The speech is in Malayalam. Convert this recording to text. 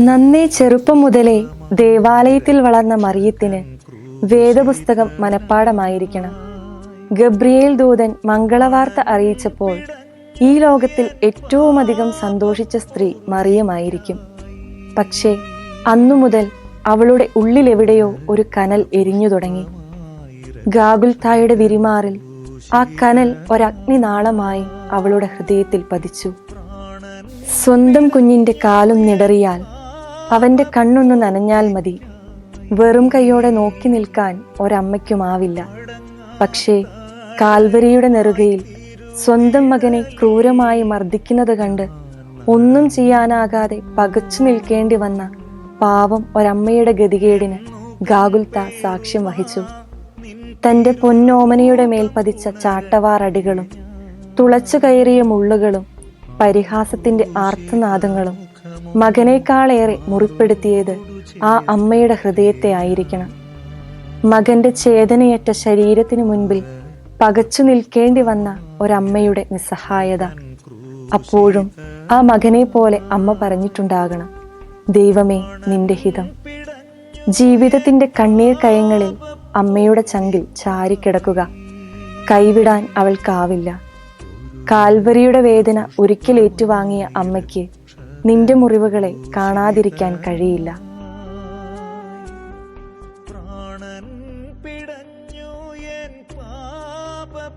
നന്നേ ചെറുപ്പം മുതലേ ദേവാലയത്തിൽ വളർന്ന മറിയത്തിന് വേദപുസ്തകം മനഃപ്പാടമായിരിക്കണം ഗബ്രിയേൽ ദൂതൻ മംഗളവാർത്ത അറിയിച്ചപ്പോൾ ഈ ലോകത്തിൽ ഏറ്റവും അധികം സന്തോഷിച്ച സ്ത്രീ മറിയമായിരിക്കും. പക്ഷേ അന്നു മുതൽ അവളുടെ ഉള്ളിലെവിടെയോ ഒരു കനൽ എരിഞ്ഞു തുടങ്ങി. ഗാഗുൽത്തായുടെ വിരിമാറിൽ ആ കനൽ ഒരഗ്നിനാളമായി അവളുടെ ഹൃദയത്തിൽ പതിച്ചു. സ്വന്തം കുഞ്ഞിന്റെ കാലും നിടറിയാൽ അവന്റെ കണ്ണൊന്ന് നനഞ്ഞാൽ മതി. വെറും കൈയോടെ നോക്കി നിൽക്കാൻ ഒരമ്മയ്ക്കുമാവില്ല. പക്ഷേ കാൽവരിയുടെ നെറുകയിൽ സ്വന്തം മകനെ ക്രൂരമായി മർദ്ദിക്കുന്നത് കണ്ട് ഒന്നും ചെയ്യാനാകാതെ പകച്ചു നിൽക്കേണ്ടി വന്ന പാവം ഒരമ്മയുടെ ഗതികേടിന് ഗാഗുൽത്ത സാക്ഷ്യം വഹിച്ചു. തന്റെ പൊന്നോമനയുടെ മേൽ പതിച്ച ചാട്ടവാറടികളും തുളച്ചു കയറിയ മുള്ളുകളും പരിഹാസത്തിന്റെ ആർത്തനാദങ്ങളും മകനേക്കാളേറെ മുറിപ്പെടുത്തിയത് ആ അമ്മയുടെ ഹൃദയത്തെ ആയിരിക്കണം. മകന്റെ ചേതനയറ്റ ശരീരത്തിനു മുൻപിൽ പകച്ചു നിൽക്കേണ്ടി വന്ന ഒരമ്മയുടെ നിസ്സഹായത. അപ്പോഴും ആ മകനെ പോലെ അമ്മ പറഞ്ഞിട്ടുണ്ടാകണം ദൈവമേ നിന്റെ ഹിതം. ജീവിതത്തിന്റെ കണ്ണീർ കയങ്ങളിൽ അമ്മയുടെ ചങ്കിൽ ചാരിക്കിടക്കുക. കൈവിടാൻ അവൾക്കാവില്ല. കാൽവരിയുടെ വേദന ഒരിക്കൽ ഏറ്റുവാങ്ങിയ അമ്മയ്ക്ക് നിന്റെ മുറിവുകളെ കാണാതിരിക്കാൻ കഴിയില്ല. പ്രാണൻ പിടഞ്ഞു എൻ പാപപ്പൊറുതിക്ക്